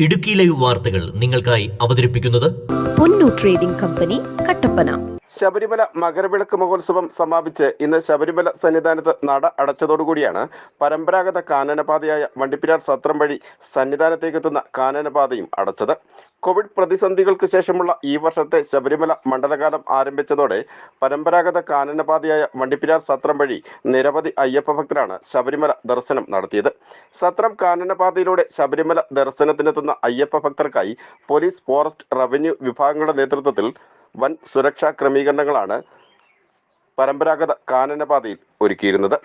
Idukki live വാർത്തകൾ നിങ്ങൾക്കായി അവതരിപ്പിക്കുന്നത് പൊന്നു ട്രേഡിംഗ് കമ്പനി കട്ടപ്പന. ശബരിമല മകരവിളക്ക് മഹോത്സവം സമാപിച്ച് ഇന്ന് ശബരിമല സന്നിധാനത്ത് നട അടച്ചതോടുകൂടിയാണ് പരമ്പരാഗത കാനനപാതയായ വണ്ടിപ്പിരാർ സത്രം വഴി സന്നിധാനത്തേക്കെത്തുന്ന കാനനപാതയും അടച്ചത്. കോവിഡ് പ്രതിസന്ധികൾക്ക് ശേഷമുള്ള ഈ വർഷത്തെ ശബരിമല മണ്ഡലകാലം ആരംഭിച്ചതോടെ പരമ്പരാഗത കാനനപാതയായ വണ്ടിപ്പിരാർ സത്രം വഴി നിരവധി അയ്യപ്പ ഭക്തരാണ് ശബരിമല ദർശനം നടത്തിയത്. സത്രം കാനനപാതയിലൂടെ ശബരിമല ദർശനത്തിനെത്തുന്ന അയ്യപ്പ ഭക്തർക്കായി പോലീസ് ഫോറസ്റ്റ് റവന്യൂ വിഭാഗങ്ങളുടെ നേതൃത്വത്തിൽ വൻ സുരക്ഷാ ക്രമീകരണങ്ങളാണ് പരമ്പരാഗത കാനനപാതയിൽ ഒരുക്കിയിരുന്നത്.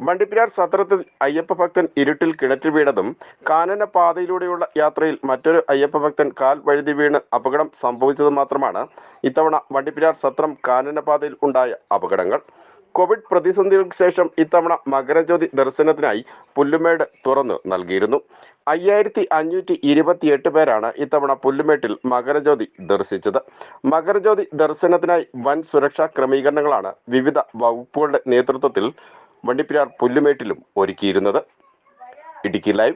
വണ്ടിപ്പിരാർ സത്രത്തിൽ അയ്യപ്പ ഭക്തൻ ഇരുട്ടിൽ കിണറ്റിൽ വീണതും കാനന പാതയിലൂടെയുള്ള യാത്രയിൽ മറ്റൊരു അയ്യപ്പ ഭക്തൻ കാൽ വഴുതി വീണ് അപകടം സംഭവിച്ചത് മാത്രമാണ് ഇത്തവണ വണ്ടിപ്പിരാർ സത്രം കാനനപാതയിൽ ഉണ്ടായ അപകടങ്ങൾ. കോവിഡ് പ്രതിസന്ധികൾക്ക് ശേഷം ഇത്തവണ മകരജ്യോതി ദർശനത്തിനായി പുല്ലുമേട് തുറന്നു നൽകിയിരുന്നു. അയ്യായിരത്തി അഞ്ഞൂറ്റി ഇരുപത്തിയെട്ട് പേരാണ് ഇത്തവണ പുല്ലുമേട്ടിൽ മകരജ്യോതി ദർശിച്ചത്. മകരജ്യോതി ദർശനത്തിനായി വൻ സുരക്ഷാ ക്രമീകരണങ്ങളാണ് വിവിധ വകുപ്പുകളുടെ നേതൃത്വത്തിൽ വണ്ടിപ്പെരിയാർ പുല്ലുമേട്ടിലും ഒരുക്കിയിരുന്നത്. ഇടുക്കി ലൈവ്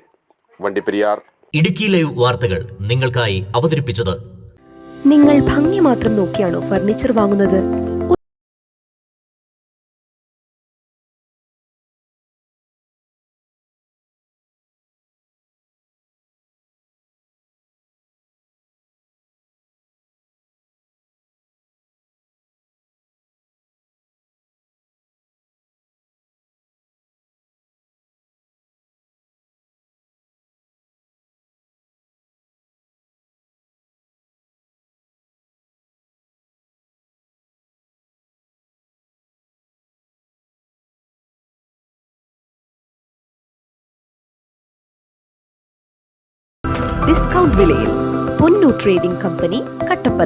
വണ്ടിപ്പെരിയാർ. ഇടുക്കി ലൈവ് വാർത്തകൾ നിങ്ങൾക്കായി അവതരിപ്പിച്ചത്. നിങ്ങൾ ഭംഗി മാത്രം നോക്കിയാണോ ഫർണിച്ചർ വാങ്ങുന്നത്? ഡിസ്കൗണ്ട് വിലയിൽ പൊന്നു ട്രേഡിംഗ് കമ്പനി കട്ടപ്പന.